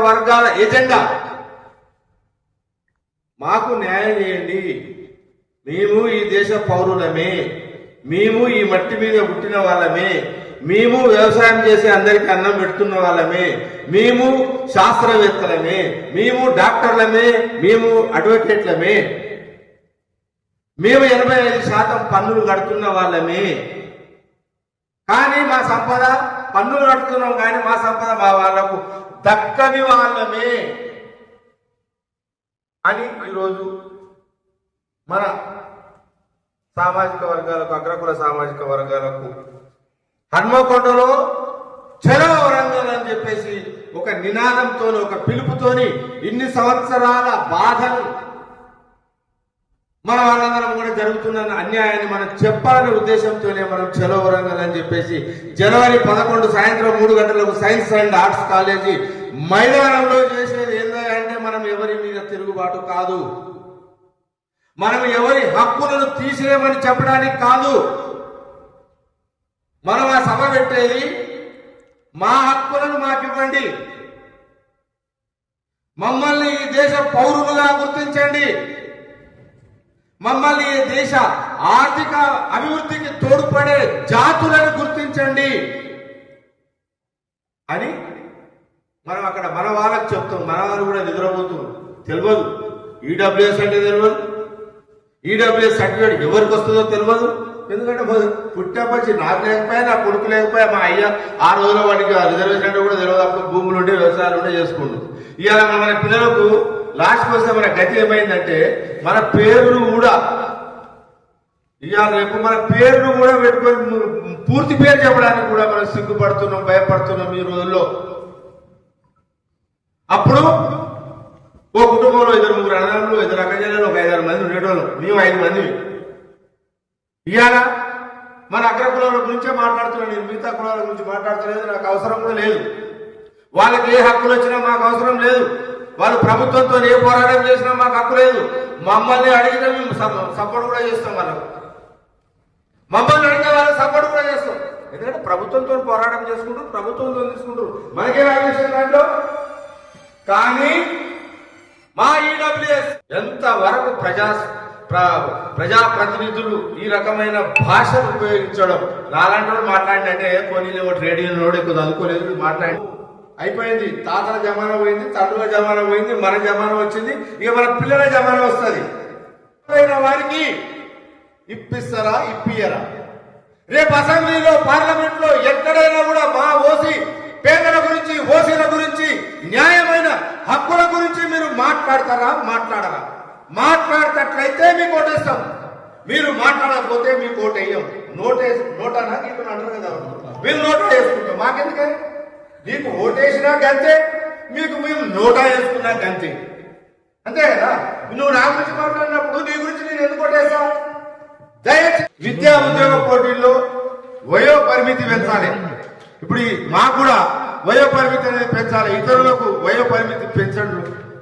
వర్గాల ఎజెండా. మాకు న్యాయం చేయండి. మేము ఈ దేశ పౌరులమే. మేము ఈ మట్టి మీద పుట్టిన వాళ్ళమే. మేము వ్యవసాయం చేసి అందరికి అన్నం పెడుతున్న వాళ్ళమే. మేము శాస్త్రవేత్తలమే. మేము డాక్టర్లమే. మేము అడ్వకేట్లమే. మేము ఎనభై ఐదు శాతం పన్నులు కడుతున్న వాళ్ళమే. కానీ మా సంపద పన్నులు కడుతున్నాం కానీ మా సంపద మా వాళ్ళకు దక్కని అని ఈరోజు మన సామాజిక వర్గాలకు అగ్రకుల సామాజిక వర్గాలకు హన్మకొండలో చలో వరంగల్ అని చెప్పేసి ఒక నినాదంతో ఒక పిలుపుతోని ఇన్ని సంవత్సరాల బాధను మన వాళ్ళందరం కూడా జరుగుతున్న అన్యాయాన్ని మనం చెప్పాలనే ఉద్దేశంతోనే మనం చలో వరంగల్ అని చెప్పేసి జనవరి పదకొండు సాయంత్రం మూడు గంటలకు సైన్స్ అండ్ ఆర్ట్స్ కాలేజీ మైదానంలో చేసేది ఏంటంటే మనం ఎవరి చెల్లుబాటు కాదు. మనం ఎవరి హక్కులను తీసేయమని చెప్పడానికి కాదు. మనం ఆ సభ పెట్టేది మా హక్కులను మాకివ్వండి. మమ్మల్ని ఈ దేశ పౌరులుగా గుర్తించండి. మమ్మల్ని ఈ దేశ ఆర్థిక అభివృద్ధికి తోడ్పడే జాతులను గుర్తించండి అని మనం అక్కడ మన వాళ్ళకి చెప్తాం. మన వాళ్ళు కూడా నిద్రపోతున్నారు. తెలియదు ఈడబ్ల్యూఎస్ అంటే తెలియదు ఈడబ్ల్యూఎస్ సర్టిఫికేట్ ఎవరికి వస్తుందో తెలియదు ఎందుకంటే పుట్టపచ్చి నాకు లేకపోయా నా కొడుకు లేకపోయా మా అయ్య ఆ రోజులో వాడికి ఆ రిజర్వేషన్ అంటే కూడా తెలియదు అప్పుడు భూములు ఉండే వ్యవసాయాలు ఉండే చేసుకుంటుంది ఇవాళ మన పిల్లలకు లాస్ట్కి వస్తే మన గతి ఏమైందంటే మన పేర్లు కూడా ఇవాళ రేపు మన పేర్లు కూడా పెట్టుకొని పూర్తి పేరు చెప్పడానికి కూడా మనం సిగ్గుపడుతున్నాం భయపడుతున్నాం ఈ రోజుల్లో. అప్పుడు ఓ కుటుంబంలో ఇద్దరు ముగ్గురు అన్నదమ్ములు ఇద్దరు అక్కజల్లు ఒక ఐదారు మంది ఉండేటోళ్ళు. మేము ఐదు మంది. ఇవాళ మన అగ్ర కులాల గురించే మాట్లాడుతున్నాను నేను. మిగతా కులాల గురించి మాట్లాడతలేదు. నాకు అవసరం కూడా లేదు. వాళ్ళకి ఏ హక్కులు వచ్చినా మాకు అవసరం లేదు. వాళ్ళు ప్రభుత్వంతో ఏ పోరాటం చేసినా మాకు హక్కు లేదు. మమ్మల్ని అడిగితే మేము సపోర్ట్ కూడా చేస్తాం వాళ్ళకు. మమ్మల్ని అడిగిన వాళ్ళు సపోర్ట్ కూడా చేస్తాం. ఎందుకంటే ప్రభుత్వంతో పోరాటం చేసుకుంటారు ప్రభుత్వంతో తీసుకుంటారు మనకే ఆలోచన దాంట్లో? కానీ మా ఈడబ్ల్యూఎస్ ఎంత వరకు ప్రజా ప్ర- ప్రజాప్రతినిధులు ఈ రకమైన భాషను ఉపయోగించడం? నాలాంటి వాడు మాట్లాడినంటే పోనీలే ఒకటి రేడియో నోడు ఎక్కువ చదువుకోలేదు మాట్లాడి. అయిపోయింది. తాతల జమానా పోయింది తండ్రుల జమానా పోయింది మన జమానా వచ్చింది. ఇక మన పిల్లల జమానా వస్తుంది. వారికి ఇప్పిస్తారా ఇప్పియరా రేపు అసెంబ్లీలో పార్లమెంట్లో ఎక్కడైనా కూడా మా ఓసి పేదల గురించి ఓసీల గురించి న్యాయమైన హక్కుల గురించి మీరు మాట్లాడతారా? మాట్లాడరా. మాట్లాడేటట్లయితే మీకు ఓటేస్తాం. మీరు మాట్లాడకపోతే మీకు ఓటేయం నోటే నోటనా? నీకు అంటారు కదా. మీరు నోటా వేసుకుంటాం. మాకెందుకని నీకు ఓటేసినా గంతే మీకు మేము నోటా వేసుకున్నా గంతే. అంతే కదా? నువ్వు నా గురించి మాట్లాడినప్పుడు నీ గురించి నేను ఎందుకు ఓటేస్తా? దయచేసి విద్యా ఉద్యోగ పోటీల్లో వయో పరిమితి పెంచాలి. ఇప్పుడు మాకు కూడా వయో పరిమితి అనేది పెంచాలి. ఇతరులకు వయో పరిమితి పెంచండు.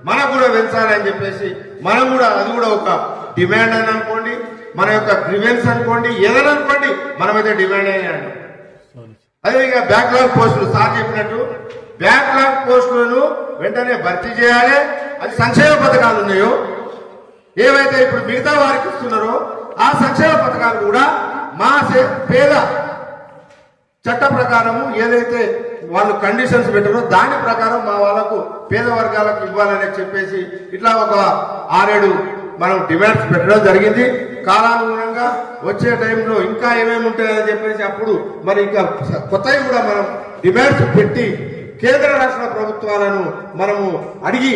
మనకు కూడా పెంచాలి అని చెప్పేసి మనం కూడా అది కూడా ఒక డిమాండ్ అని అనుకోండి మన యొక్క గ్రివెన్స్ అనుకోండి ఏదైనా అనుకోండి మనమైతే డిమాండ్ అని అంటాం అదే ఇక బ్యాక్లాగ్ పోస్టులు సార్ చెప్పినట్టు బ్యాక్లాగ్ పోస్టులను వెంటనే భర్తీ చేయాలి. అది సంక్షేమ పథకాలు ఉన్నాయో ఏవైతే ఇప్పుడు మిగతా వారికి ఇస్తున్నారో ఆ సంక్షేమ పథకాలు కూడా మా పేద చట్ట ప్రకారము ఏదైతే వాళ్ళు కండిషన్స్ పెట్టారో దాని ప్రకారం మా వాళ్ళకు పేద వర్గాలకు ఇవ్వాలని చెప్పేసి ఇట్లా ఒక ఆరేడు మనం డిమాండ్స్ పెట్టడం జరిగింది. కాలానుగుణంగా వచ్చే టైంలో ఇంకా ఏమేమి ఉంటాయని చెప్పేసి అప్పుడు మరి ఇంకా కొత్తవి కూడా మనం డిమాండ్స్ పెట్టి కేంద్ర రాష్ట్ర ప్రభుత్వాలను మనము అడిగి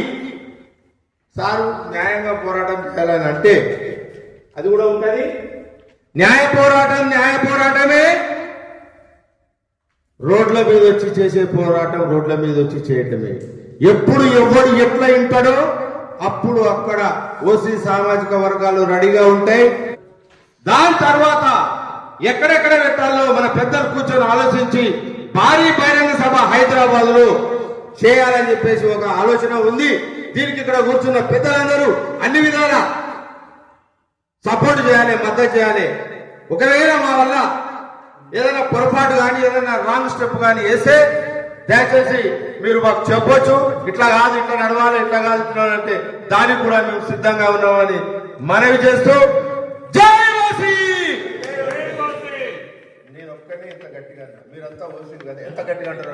సారు న్యాయంగా పోరాటం చేయాలని అంటే అది కూడా ఉంటుంది. న్యాయ పోరాటం న్యాయ పోరాటమే రోడ్ల మీద వచ్చి చేసే పోరాటం రోడ్ల మీద వచ్చి చేయటమే. ఎప్పుడు ఎవడు ఎట్లా ఇంటాడో అప్పుడు అక్కడ ఓసీ సామాజిక వర్గాలు రెడీగా ఉంటాయి. దాని తర్వాత ఎక్కడెక్కడ పెట్టాలో మన పెద్దలు కూర్చొని ఆలోచించి భారీ బహిరంగ సభ హైదరాబాద్లో చేయాలని చెప్పేసి ఒక ఆలోచన ఉంది. దీనికి ఇక్కడ కూర్చున్న పెద్దలందరూ అన్ని విధాల సపోర్ట్ చేయాలి మద్దతు చేయాలి. ఒకవేళ మా వల్ల ఏదైనా పొరపాటు కానీ ఏదైనా రాంగ్ స్టెప్ కానీ వేస్తే దయచేసి మీరు మాకు చెప్పొచ్చు. ఇట్లా కాదు ఇట్లా నడవాలి ఇట్లా కాదు ఇట్లా అంటే దానికి కూడా మేము సిద్ధంగా ఉన్నామని మనవి చేస్తూ జై ఓసీ నేను ఒక్కనే ఇంత గట్టిగా. మీరంతా ఓసీలు కదా. ఎంత గట్టిగా అంటారు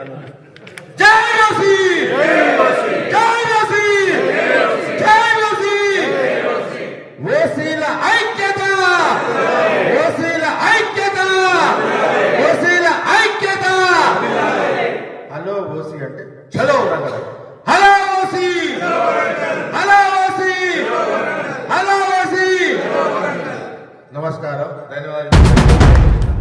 నమస్కారం. ధన్యవాదాలు.